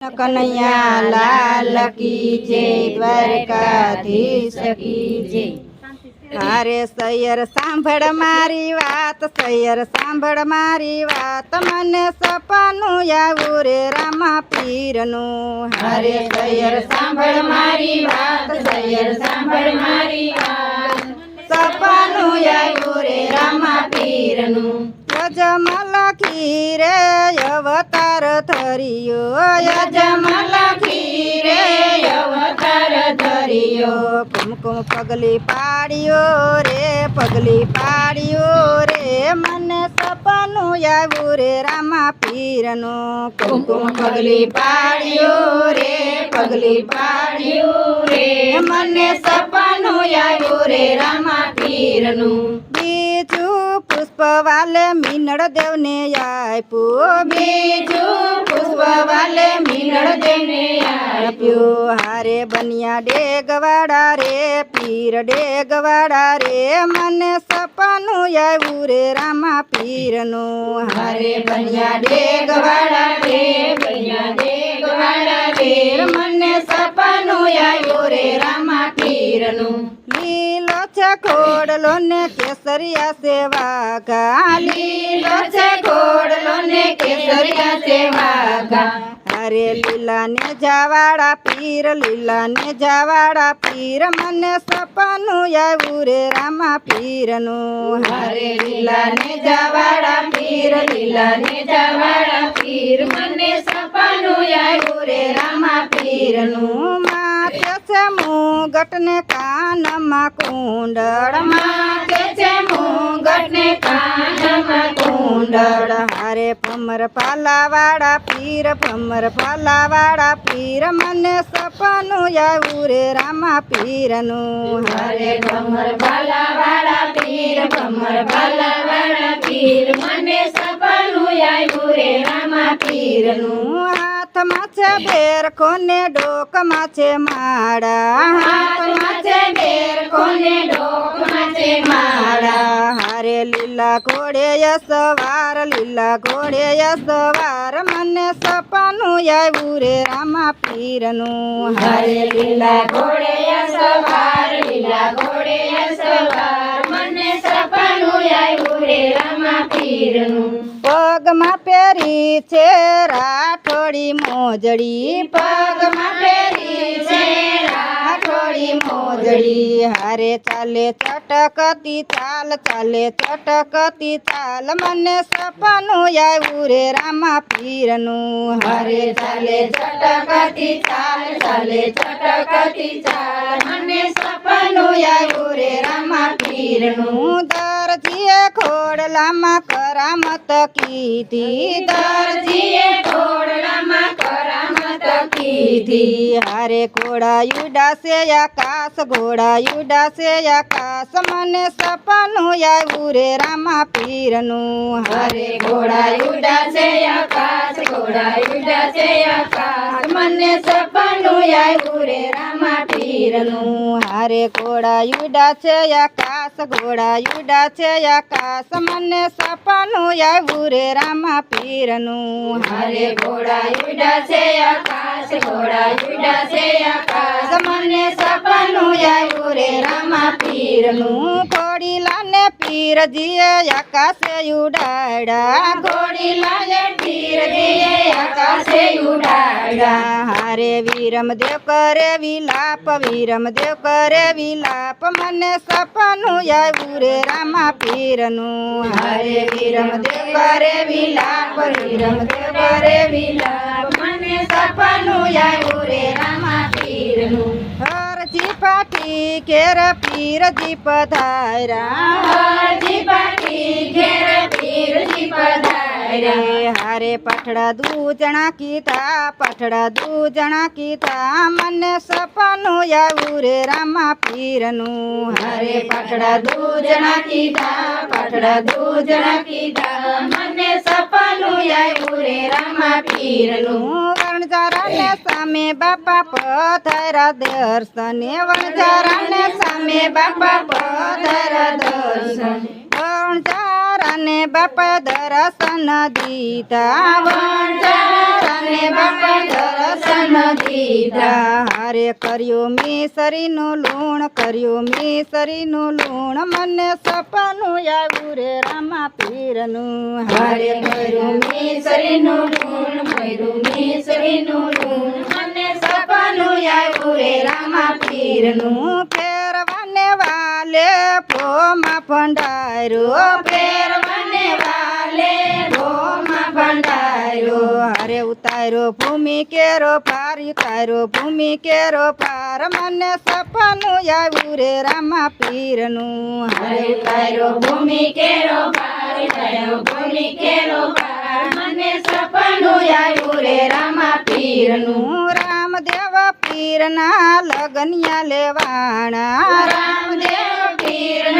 કનૈયા લાલ કી જય દ્વારકાધીશ કી જય. હારે સૈયર સાંભળ મારી વાત સૈયર સાંભળ મારી વાત મને સપનું આવું રે રામા પીરનું. હરે સૈયર સાંભળ મારી વાત સૈયર સાંભળ મારી વાત સપનું આવું રે રામા પીરનું. યજમલ ખીરે અવતાર ધરિયો યજમલ ખીરે અવતાર ધરિયો. કુમકુમ પગલી પાડ્યો રે, પગલી પાડ્યો રે, મને સપનું આવ્યું રે, રામા પીરનું. કુમકુમ પગલી પાડ્યો રે, પગલી પાડ્યો રે, મને સપનું આવ્યું રે, રામા પીરનું. બીજું પુષ્પ વાલે મીનળ દેવને આપ્યું બીજું પુષ્પ વાલે મીનળ દેવને આપ્યું. હારે બનિયા ડેગવાડા રે પીર ડેગવાડા રે મને સપનું આવ્યું રે રામા પીરનું. હારે બનિયા ડેગવાડા રે બનિયા ડેગવાડા રે મને સપનું આવ્યું રે રામા પીરનું. લીલો છે ખોડલો ને કેસરિયા સેવા. લીલો છે ખોડલો ને કેસરિયા સેવા. ગા અરે લીલા ને જવાડા પીર લીલા ને જવાડા પીર મને સપનું આવ્યું રે રામા પીરનું. હરે લીલા ને જવાડા પીર લીલા ને જવાડા પીર મને સપનું આવ્યું રે રામા પીરનું. માથે છે મુગટ ને કાનમાં કુંડળ માથે છે મુગટ ને કાનમાં કુંડળ. હારે ભમર પાલાવાળા પીર ભમર પાલાવાળા પીર મને સપનું આવું રે રામા પીરનું. હરે ભમર પાલાવાળા પીર ભમર પાલાવાળા પીર મને સપનું આવું રે રામા પીરનું. હાથમાં છે બેર કોને ડોકમાં છે માળા? હાથમાં છે બેર કોને ડોકમાં છે માળા? હારે લીલા ઘોડે સવાર લીલા ઘોડે સવાર. મને સપનું આવ્યું રે રામા પીરનું. હારે લીલા ઘોડે સવાર લીલા ઘોડે સવાર મને સપનું આવ્યું રે રામા પીરનું પગમાં પહેરી છે રાઠોડી મોજડી. પગમાં પહેરી છે રાઠોડી મોજડી. હારે ચાલે ચટકતી ચાલ ચાલે ચટકતી ચાલ. મને સપનું આવ્યું રે રામા પીરનું. હારે ચાલે ચટકતી ચાલ ચાલે ચટકતી ચાલ. મને સપનું આવ્યું રે રામા પીરનું. દરજીએ ખોડલામાં કરામત કીધી. દરજીએ ખોડલામાં કરામત કીધી. હારે ઘોડા યુડાસે આકાશ ઘોડા યુડાસે આકાશ. મને સપનું આવ્યું રે રામા પીરનું. હારે ઘોડા યુડાસે આકાશ ઘોડા યુડાસે આકાશ. મને સપનું આવ્યું રે રામા પીરનું હારે ઘોડા યુડા છે આકાશ ઘોડા યુડા છે આકાશ મને સપનું આવ્યું રે રામા પીરનું હારે ઘોડા યુડા છે આકાશ ઘોડા યુડા છે આકાશ મને સપનું આવ્યું રે રામા પીરનું ઘોડીલાને પીરજીએ આકાશે ઉડાડા ઘોડીલાને પીરજીએ આકાશે ઉડાડા હારે વીરમ દેવ કરે વિલાપ વીરમ દેવ કરે વિલાપ મને સપનું આવ્યું રે રામા પીરનું. હારે વીરમ દેવ કરે વિલાપ વીરમ દેવ કરે વિલાપ મને સપનું આવ્યું રે રામા પીરનું. હરજી પાટી કેર પીરજી પધાર્યા હરજી પાટી કેર પીરજી પધાર્યા હારે પઠડા દૂજણા કીધા પઠડા દૂજણા કીધા મને સપનું આવું રે રામા પીરનું. હારે પઠડા દૂજણા કીધા પઠડા દૂજણા કીધા મને સપનું આવું રે રામા પીરનું. વણજારાને સામે બાપા પથરા દર્શને વણજારાને સામે બાપા પથરા દર્શન. વણજારાને બાપ દર્શન દીધા. વણજારા બાપ દર્શન દીધા. હારે કર્યું મિસરીનું લૂણ, કર્યું મિસરીનું લૂણ. મને સપનું આવ્યું રે રામા પીરનું. હારે કર્યું મિસરીનું લૂણ, કર્યું મિસરીનું લૂણ. મને સપનું આવ્યું રે રામા પીરનું. ફેરવાને વાલે પોમાં ભંડારો ફેરવાને ઉતારો ભૂમિ કેરો પાર ઉતારો ભૂમિ કેરો પાર. મને સપનું આવ્યું રે રામા પીરનું. હરે ઉતારો ભૂમિ કેરો પાર ઉતારો ભૂમિ કેરો પાર. મને સપનું આવ્યું રે રામા પીરનું. રામદેવ પીરના લગનિયા લેવાણા રામદેવ પીરના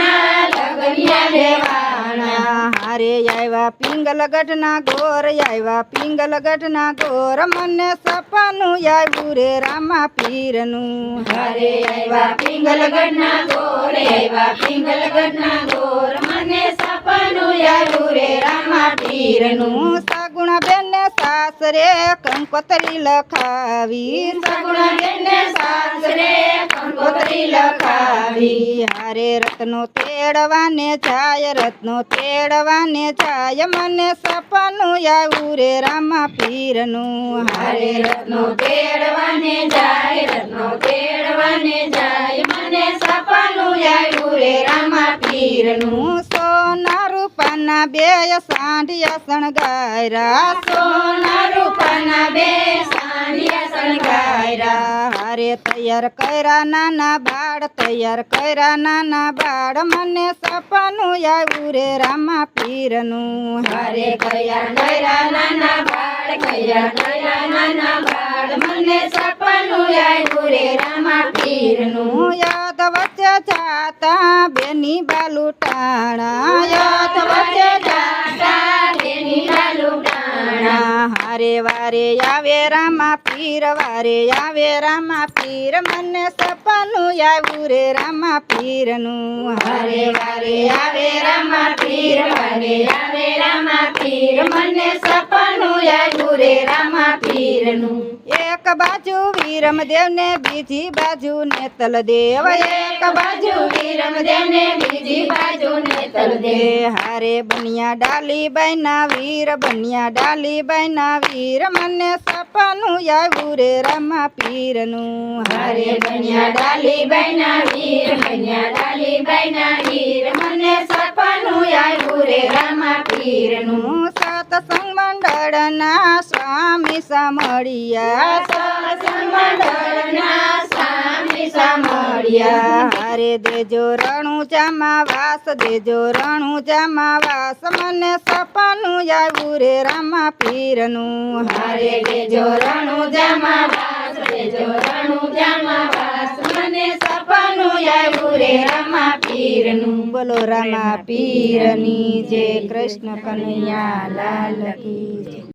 હારે આવ્યા પિંગલ ગઢના ગોર આવ્યા પિંગલ ગઢના ગોર. મને સપનું આવ્યું રે રામા પીરનું. હરે આવ્યા પિંગલ ગઢના ગોર આવ્યા પિંગલ ગઢના ગોર. મને સપનું આવ્યું રે રામા પીરનું. સાસરે કંકોતરી લખાવી. સાસરે કંકોતરી લખાવી. હારે રત્નો તેડવાને જાય રત્નો તેડવાને જાય. મને સપનું આવું રે રામા પીરનું. હારે રત્નો તેડવાને જાય રત્નો તેડવાને જાય. મને સપનું આવું રે રામા પીરનું. રૂપાના બે સાંઢિયા શણગાયરા સોના રૂપના બે સાંઢિયા શણગાયરા હારે તૈયાર કર્યા નાના બાળ તૈયાર કર્યા નાના બાળ. મને સપનું આવ્યું રે રામા પીરનું. હારે તૈયાર કર્યા નાના બાળ કયા કર્યા નાના બાળ. મને સપનું આવ્યું રે રામા પીરનું યાદ વચ્ચે જાતા બેની બાલુટાણા યાદ વચ્ચે જાતા બેની બાલુટાણા હારે વારે આવે રામા પીર, વારે આવે રામા પીર, મને સપનું આવ્યું રે રામા પીરનું. હારે વારે આવે રામા પીર, વારે આવે રામા પીર, મને સપનું આવ્યું રે રામા પીરનું. એક બાજુ વીરમદેવ ને બીજી બાજુ નેતલ દેવ એક બાજુ વીરમદેવ ને બીજી બાજુ નેતલ દેવ હારે બનિયા ડાલી બૈના વીર બનિયા ડાલી બૈના વીર. મને સપનું આવ્યું રે રામા પીરનું. હારે બનિયા ડાલી બૈના વીર બનિયા ડાલી બૈના વીર. મને સપનું આવ્યું રે રામા પીરનું. સત્સંગ મંડળના સ્વામી સમળિયા સત્સંગ મંડળના સ્વામી સમળિયા હરે દેજો રણુજામાં વાસ દેજો રણુજામાં વાસ. મને સપનું આવ્યું રે રામા પીરનું. હરે દેજો રણુજામાં વાસ દેજો રણુજામાં વાસ. મને સપનું આવ્યું રે રામા પીરનું બોલો રામા પીરની જય કૃષ્ણ કનૈયા લાલ કી